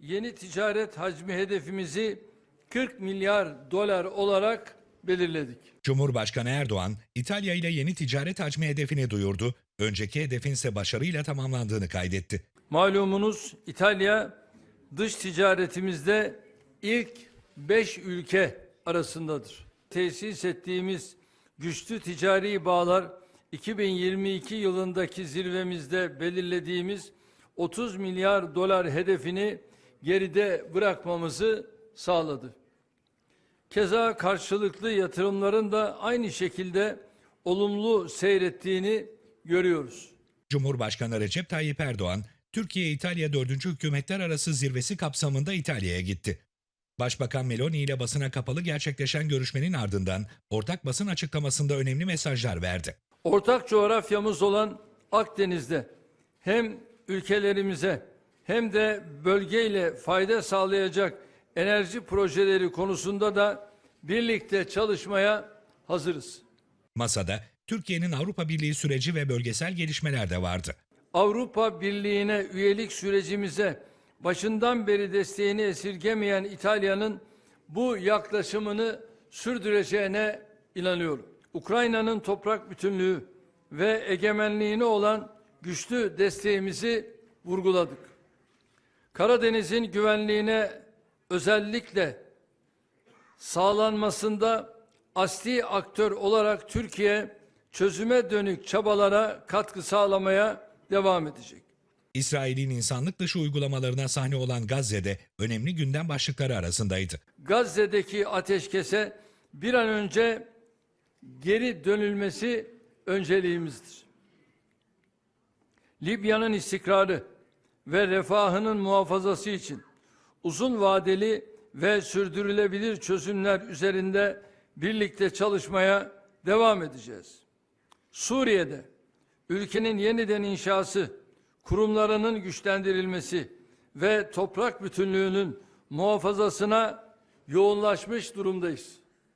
yeni ticaret hacmi hedefimizi 40 milyar dolar olarak belirledik. Cumhurbaşkanı Erdoğan, İtalya ile yeni ticaret hacmi hedefini duyurdu, önceki hedefin ise başarıyla tamamlandığını kaydetti. Malumunuz İtalya dış ticaretimizde ilk 5 ülke arasındadır. Tesis ettiğimiz güçlü ticari bağlar 2022 yılındaki zirvemizde belirlediğimiz 30 milyar dolar hedefini geride bırakmamızı sağladı. Keza karşılıklı yatırımların da aynı şekilde olumlu seyrettiğini görüyoruz. Cumhurbaşkanı Recep Tayyip Erdoğan, Türkiye-İtalya 4. Hükümetler Arası Zirvesi kapsamında İtalya'ya gitti. Başbakan Meloni ile basına kapalı gerçekleşen görüşmenin ardından ortak basın açıklamasında önemli mesajlar verdi. Ortak coğrafyamız olan Akdeniz'de hem ülkelerimize hem de bölgeyle fayda sağlayacak enerji projeleri konusunda da birlikte çalışmaya hazırız. Masada Türkiye'nin Avrupa Birliği süreci ve bölgesel gelişmeler de vardı. Avrupa Birliği'ne üyelik sürecimize başından beri desteğini esirgemeyen İtalya'nın bu yaklaşımını sürdüreceğine inanıyorum. Ukrayna'nın toprak bütünlüğü ve egemenliğine olan güçlü desteğimizi vurguladık. Karadeniz'in güvenliğine özellikle sağlanmasında asli aktör olarak Türkiye çözüme dönük çabalara katkı sağlamaya devam edecek. İsrail'in insanlık dışı uygulamalarına sahne olan Gazze'de önemli gündem başlıkları arasındaydı. Gazze'deki ateşkese bir an önce geri dönülmesi önceliğimizdir. Libya'nın istikrarı ve refahının muhafazası için uzun vadeli ve sürdürülebilir çözümler üzerinde birlikte çalışmaya devam edeceğiz. Suriye'de ülkenin yeniden inşası, kurumlarının güçlendirilmesi ve toprak bütünlüğünün muhafazasına yoğunlaşmış durumdayız.